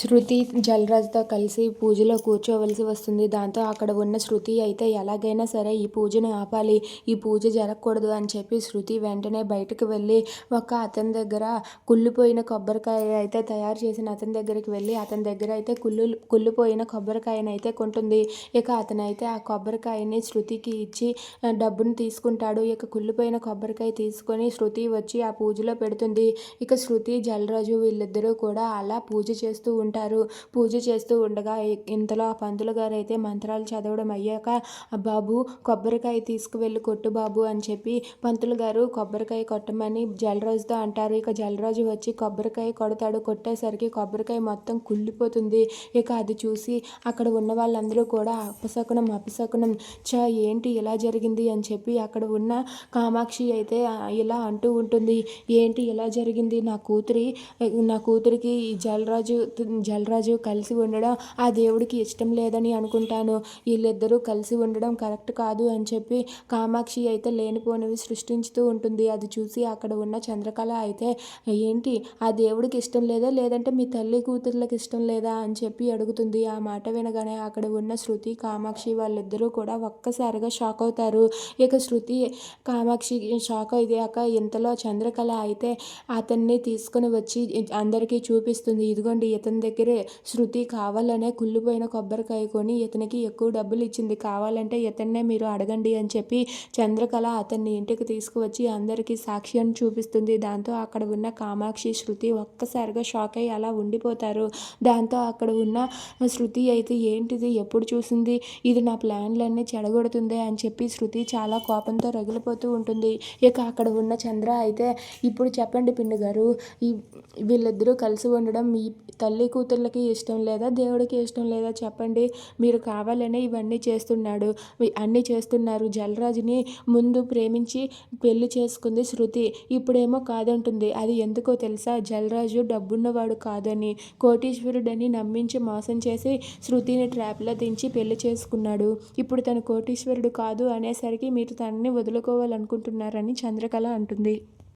శృతి జలరాజ్తో కలిసి పూజలో కూర్చోవలసి వస్తుంది. దాంతో అక్కడ ఉన్న శృతి అయితే ఎలాగైనా సరే ఈ పూజను ఆపాలి ఈ పూజ జరగకూడదు అని చెప్పి శృతి వెంటనే బయటకు వెళ్ళి ఒక అతని దగ్గర కుళ్ళిపోయిన కొబ్బరికాయ అయితే తయారు చేసిన అతని దగ్గరికి వెళ్ళి అతని దగ్గర అయితే కుళ్ళు కుళ్ళిపోయిన కొబ్బరికాయను అయితే కొంటుంది. ఇక అతనైతే ఆ కొబ్బరికాయని శృతికి ఇచ్చి డబ్బును తీసుకుంటాడు. ఇక కుళ్ళిపోయిన కొబ్బరికాయ తీసుకొని శృతి వచ్చి ఆ పూజలో పెడుతుంది. ఇక శృతి జలరాజు వీళ్ళిద్దరూ కూడా అలా పూజ చేస్తూ ఉంటారు. పూజ చేస్తూ ఉండగా ఇంతలో ఆ పంతులు గారు అయితే మంత్రాలు చదవడం అయ్యాక బాబు కొబ్బరికాయ తీసుకువెళ్ళి కొట్టు బాబు అని చెప్పి పంతులు గారు కొబ్బరికాయ కొట్టమని జలరాజుతో అంటారు. ఇక జలరాజు వచ్చి కొబ్బరికాయ కొడతాడు. కొట్టేసరికి కొబ్బరికాయ మొత్తం కుళ్ళిపోతుంది. ఇక అది చూసి అక్కడ ఉన్న వాళ్ళందరూ కూడా అపశకునం అపశకునం చ ఏంటి ఇలా జరిగింది? అని చెప్పి అక్కడ ఉన్న కామాక్షి అయితే ఇలా అంటూ ఉంటుంది. ఏంటి ఇలా జరిగింది? నా కూతురి నా కూతురికి జలరాజు జలరాజు కలిసి ఉండడం ఆ దేవుడికి ఇష్టం లేదని అనుకుంటాను. వీళ్ళిద్దరూ కలిసి ఉండడం కరెక్ట్ కాదు అని చెప్పి కామాక్షి అయితే లేనిపోనివి సృష్టించుతూ ఉంటుంది. అది చూసి అక్కడ ఉన్న చంద్రకళ అయితే ఏంటి ఆ దేవుడికి ఇష్టం లేదా? లేదంటే మీ తల్లి కూతుర్లకు ఇష్టం లేదా? అని చెప్పి అడుగుతుంది. ఆ మాట వినగానే అక్కడ ఉన్న శృతి కామాక్షి వాళ్ళిద్దరూ కూడా ఒక్కసారిగా షాక్ అవుతారు. ఇక శృతి కామాక్షి షాక్ అయ్యాక ఇంతలో చంద్రకళ అయితే అతన్ని తీసుకుని వచ్చి అందరికీ చూపిస్తుంది. ఇదిగోండి ఇతని దగ్గరే శృతి కావాలనే కుళ్ళిపోయిన కొబ్బరికాయ కొని ఇతనికి ఎక్కువ డబ్బులు ఇచ్చింది. కావాలంటే ఇతన్నే మీరు అడగండి అని చెప్పి చంద్రకళ అతన్ని ఇంటికి తీసుకువచ్చి అందరికీ సాక్ష్యం చూపిస్తుంది. దాంతో అక్కడ ఉన్న కామాక్షి శృతి ఒక్కసారిగా షాక్ అయ్యి అలా ఉండిపోతారు. దాంతో అక్కడ ఉన్న శృతి అయితే ఏంటిది? ఎప్పుడు చూసింది? ఇది నా ప్లాన్లన్నీ చెడగొడుతుంది అని చెప్పి శృతి చాలా కోపంతో రగిలిపోతూ ఉంటుంది. ఇక అక్కడ ఉన్న చంద్ర అయితే ఇప్పుడు చెప్పండి పిన్ని గారు ఈ వీళ్ళిద్దరూ కలిసి ఉండడం మీ తల్లి కూతుర్లకి ఇష్టం లేదా? దేవుడికి ఇష్టం లేదా? చెప్పండి. మీరు కావాలనే ఇవన్నీ చేస్తున్నాడు. అన్నీ చేస్తున్నారు. జలరాజుని ముందు ప్రేమించి పెళ్ళి చేసుకుంది శృతి. ఇప్పుడేమో కాదంటుంది. అది ఎందుకో తెలుసా? జలరాజు డబ్బున్నవాడు కాదని కోటీశ్వరుడని నమ్మించి మోసం చేసి శృతిని ట్రాప్లో దించి పెళ్ళి చేసుకున్నాడు. ఇప్పుడు తను కోటీశ్వరుడు కాదు అనేసరికి మీరు తనని వదులుకోవాలనుకుంటున్నారని చంద్రకళ అంటుంది.